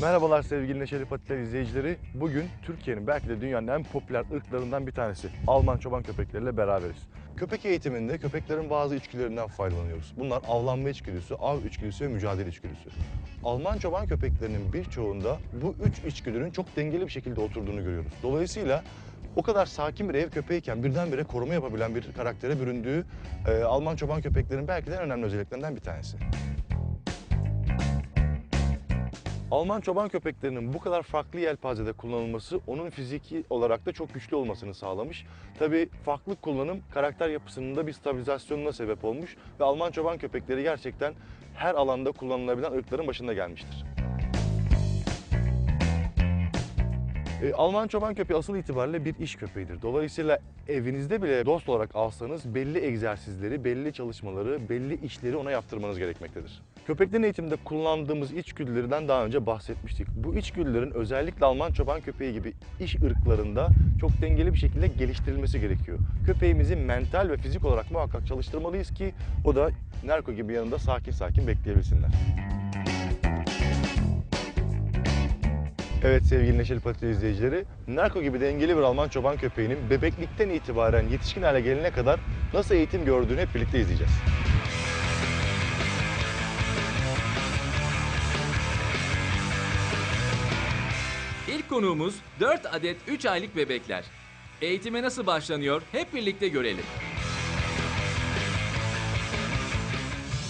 Merhabalar sevgili Neşeli Patiler izleyicileri. Bugün Türkiye'nin belki de dünyanın en popüler ırklarından bir tanesi. Alman çoban köpekleriyle beraberiz. Köpek eğitiminde köpeklerin bazı içgüdülerinden faydalanıyoruz. Bunlar avlanma içgüdüsü, av içgüdüsü ve mücadele içgüdüsü. Alman çoban köpeklerinin birçoğunda bu üç içgüdünün çok dengeli bir şekilde oturduğunu görüyoruz. Dolayısıyla o kadar sakin bir ev köpeğiyken birdenbire koruma yapabilen bir karaktere büründüğü e, Alman çoban köpeklerinin belki de en önemli özelliklerinden bir tanesi. Alman çoban köpeklerinin bu kadar farklı yelpazede kullanılması onun fiziki olarak da çok güçlü olmasını sağlamış. Tabii farklı kullanım karakter yapısının da bir stabilizasyonuna sebep olmuş ve Alman çoban köpekleri gerçekten her alanda kullanılabilen ırkların başında gelmiştir. E, Alman çoban köpeği asıl itibariyle bir iş köpeğidir. Dolayısıyla evinizde bile dost olarak alsanız belli egzersizleri, belli çalışmaları, belli işleri ona yaptırmanız gerekmektedir. Köpeklerin eğitiminde kullandığımız içgüdülerden daha önce bahsetmiştik. Bu içgüdülerin özellikle Alman çoban köpeği gibi iş ırklarında çok dengeli bir şekilde geliştirilmesi gerekiyor. Köpeğimizi mental ve fizik olarak muhakkak çalıştırmalıyız ki o da Nerko gibi yanında sakin sakin bekleyebilsinler. Evet sevgili Neşeli Pati izleyicileri, Narko gibi dengeli bir Alman çoban köpeğinin bebeklikten itibaren yetişkin hale gelene kadar nasıl eğitim gördüğünü hep birlikte izleyeceğiz. İlk konuğumuz 4 adet 3 aylık bebekler. Eğitime nasıl başlanıyor hep birlikte görelim.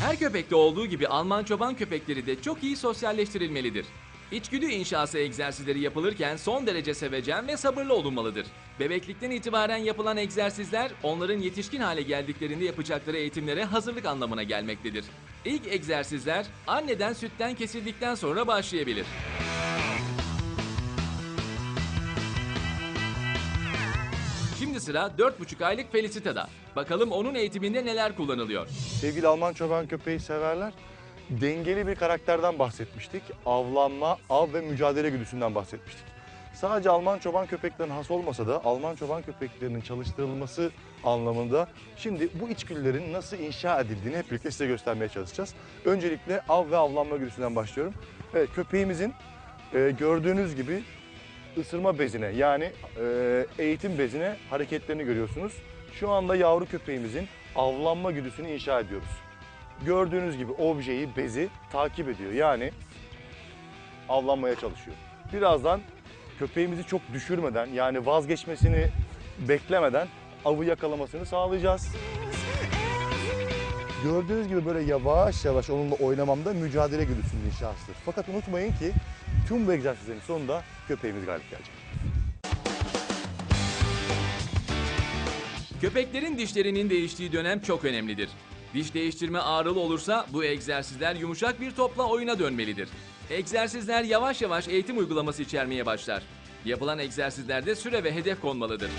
Her köpekte olduğu gibi Alman çoban köpekleri de çok iyi sosyalleştirilmelidir. İçgüdü inşası egzersizleri yapılırken son derece sevecen ve sabırlı olunmalıdır. Bebeklikten itibaren yapılan egzersizler onların yetişkin hale geldiklerinde yapacakları eğitimlere hazırlık anlamına gelmektedir. İlk egzersizler anneden sütten kesildikten sonra başlayabilir. Sıra 4,5 aylık Felicita'da. Bakalım onun eğitiminde neler kullanılıyor. Sevgili Alman çoban köpeği severler. Dengeli bir karakterden bahsetmiştik. Avlanma, av ve mücadele güdüsünden bahsetmiştik. Sadece Alman çoban köpeklerinin has olmasa da Alman çoban köpeklerinin çalıştırılması anlamında şimdi bu içgüdülerin nasıl inşa edildiğini hep birlikte size göstermeye çalışacağız. Öncelikle av ve avlanma güdüsünden başlıyorum. Evet köpeğimizin e, gördüğünüz gibi ısırma bezine yani e, eğitim bezine hareketlerini görüyorsunuz. Şu anda yavru köpeğimizin avlanma güdüsünü inşa ediyoruz. Gördüğünüz gibi objeyi, bezi takip ediyor. Yani avlanmaya çalışıyor. Birazdan köpeğimizi çok düşürmeden yani vazgeçmesini beklemeden avı yakalamasını sağlayacağız. Gördüğünüz gibi böyle yavaş yavaş onunla oynamamda mücadele güdüsünün inşasıdır. Fakat unutmayın ki tüm bu egzersizlerin sonunda köpeğimiz galip gelecek. Köpeklerin dişlerinin değiştiği dönem çok önemlidir. Diş değiştirme ağrılı olursa bu egzersizler yumuşak bir topla oyuna dönmelidir. Egzersizler yavaş yavaş eğitim uygulaması içermeye başlar. Yapılan egzersizlerde süre ve hedef konmalıdır.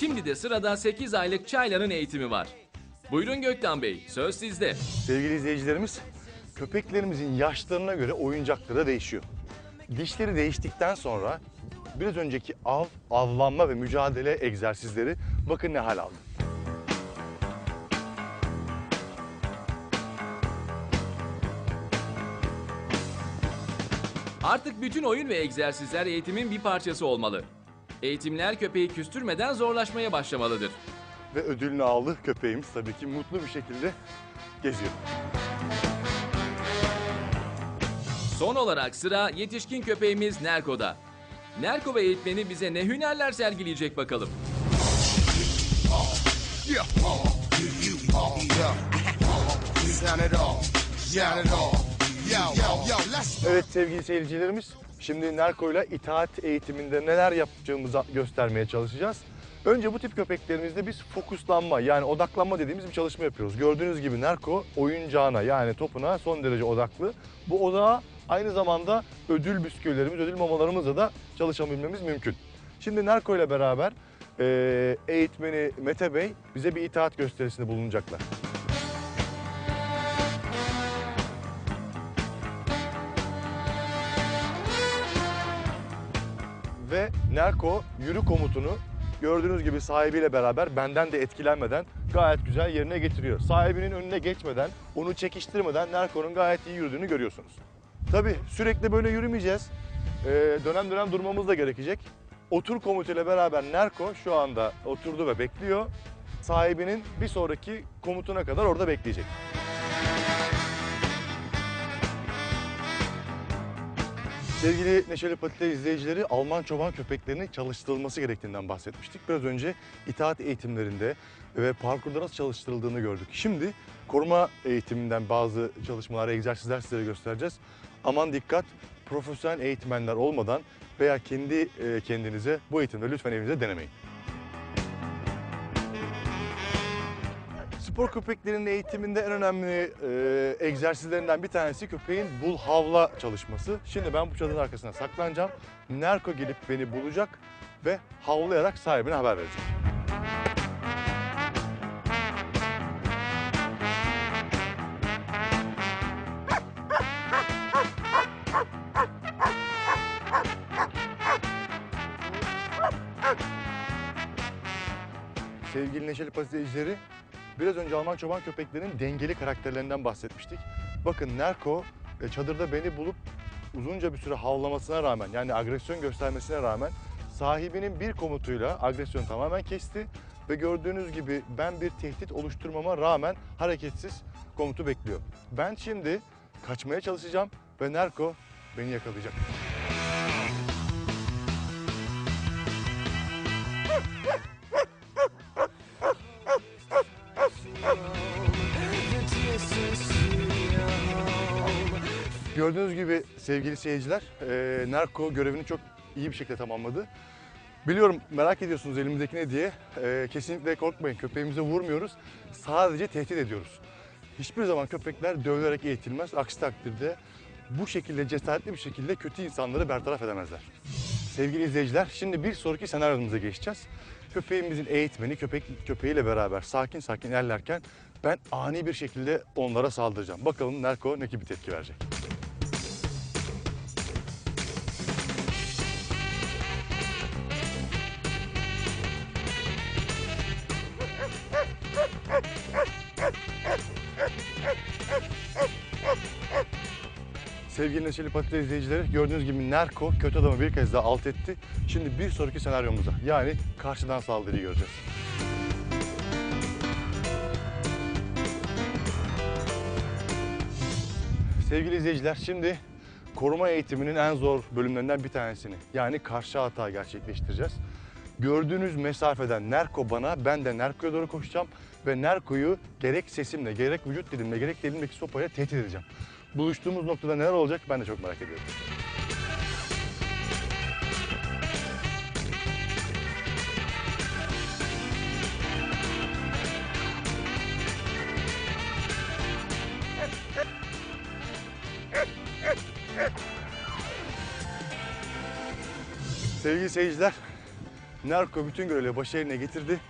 Şimdi de sırada 8 aylık Çaylan'ın eğitimi var. Buyurun Gökten Bey, söz sizde. Sevgili izleyicilerimiz, köpeklerimizin yaşlarına göre oyuncakları da değişiyor. Dişleri değiştikten sonra biraz önceki av, avlanma ve mücadele egzersizleri bakın ne hal aldı. Artık bütün oyun ve egzersizler eğitimin bir parçası olmalı. Eğitimler köpeği küstürmeden zorlaşmaya başlamalıdır. Ve ödülünü aldı köpeğimiz tabii ki mutlu bir şekilde geziyor. Son olarak sıra yetişkin köpeğimiz Nerko'da. Nerko ve eğitmeni bize ne hünerler sergileyecek bakalım. Evet sevgili seyircilerimiz, şimdi Nerko ile itaat eğitiminde neler yapacağımızı göstermeye çalışacağız. Önce bu tip köpeklerimizde biz fokuslanma yani odaklanma dediğimiz bir çalışma yapıyoruz. Gördüğünüz gibi Nerko oyuncağına yani topuna son derece odaklı. Bu odağa aynı zamanda ödül bisküvilerimiz, ödül mamalarımızla da çalışabilmemiz mümkün. Şimdi Nerko ile beraber eee, eğitmeni Mete Bey bize bir itaat gösterisinde bulunacaklar. Ve Nerko yürü komutunu gördüğünüz gibi sahibiyle beraber benden de etkilenmeden gayet güzel yerine getiriyor. Sahibinin önüne geçmeden, onu çekiştirmeden Nerko'nun gayet iyi yürüdüğünü görüyorsunuz. Tabii sürekli böyle yürümeyeceğiz. Ee, dönem dönem durmamız da gerekecek. Otur komutuyla beraber Nerko şu anda oturdu ve bekliyor. Sahibinin bir sonraki komutuna kadar orada bekleyecek. Sevgili Neşeli Patite izleyicileri, Alman çoban köpeklerinin çalıştırılması gerektiğinden bahsetmiştik. Biraz önce itaat eğitimlerinde ve parkurda nasıl çalıştırıldığını gördük. Şimdi koruma eğitiminden bazı çalışmalar, egzersizler sizlere göstereceğiz. Aman dikkat, profesyonel eğitmenler olmadan veya kendi e, kendinize bu eğitimleri lütfen evinizde denemeyin. Spor köpeklerinin eğitiminde en önemli e, egzersizlerinden bir tanesi köpeğin bul havla çalışması. Şimdi ben bu çadırın arkasına saklanacağım. Nerko gelip beni bulacak ve havlayarak sahibine haber verecek. Sevgili Neşeli Pati izleyicileri, biraz önce Alman çoban köpeklerinin dengeli karakterlerinden bahsetmiştik. Bakın Nerko e, çadırda beni bulup uzunca bir süre havlamasına rağmen yani agresyon göstermesine rağmen sahibinin bir komutuyla agresyonu tamamen kesti ve gördüğünüz gibi ben bir tehdit oluşturmama rağmen hareketsiz komutu bekliyor. Ben şimdi kaçmaya çalışacağım ve Nerko beni yakalayacak. Gördüğünüz gibi sevgili seyirciler, e, Narko görevini çok iyi bir şekilde tamamladı. Biliyorum merak ediyorsunuz elimizdeki ne diye. E, kesinlikle korkmayın, köpeğimize vurmuyoruz. Sadece tehdit ediyoruz. Hiçbir zaman köpekler dövülerek eğitilmez. Aksi takdirde bu şekilde cesaretli bir şekilde kötü insanları bertaraf edemezler. Sevgili izleyiciler, şimdi bir sonraki senaryomuza geçeceğiz. Köpeğimizin eğitmeni köpek köpeğiyle beraber sakin sakin ilerlerken ben ani bir şekilde onlara saldıracağım. Bakalım Nerko ne gibi tepki verecek. Sevgili Neşeli Patates izleyicileri gördüğünüz gibi Nerko kötü adamı bir kez daha alt etti. Şimdi bir sonraki senaryomuza yani karşıdan saldırıyı göreceğiz. Sevgili izleyiciler şimdi koruma eğitiminin en zor bölümlerinden bir tanesini yani karşı hata gerçekleştireceğiz. Gördüğünüz mesafeden Nerko bana, ben de Nerko'ya doğru koşacağım ve Nerko'yu gerek sesimle, gerek vücut dilimle, gerek de elimdeki sopayla tehdit edeceğim. Buluştuğumuz noktada neler olacak ben de çok merak ediyorum. Sevgili seyirciler, Narko bütün görevleri başarıyla getirdi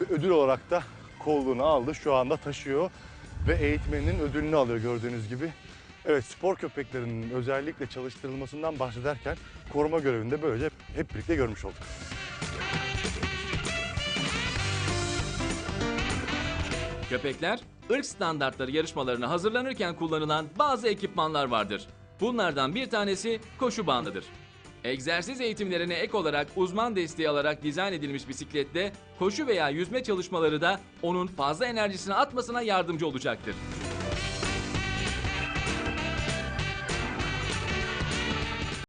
ve ödül olarak da kolluğunu aldı. Şu anda taşıyor ve eğitmeninin ödülünü alıyor gördüğünüz gibi. Evet spor köpeklerinin özellikle çalıştırılmasından bahsederken koruma görevini de böylece hep birlikte görmüş olduk. Köpekler, ırk standartları yarışmalarına hazırlanırken kullanılan bazı ekipmanlar vardır. Bunlardan bir tanesi koşu bandıdır. Egzersiz eğitimlerine ek olarak uzman desteği alarak dizayn edilmiş bisiklette koşu veya yüzme çalışmaları da onun fazla enerjisini atmasına yardımcı olacaktır.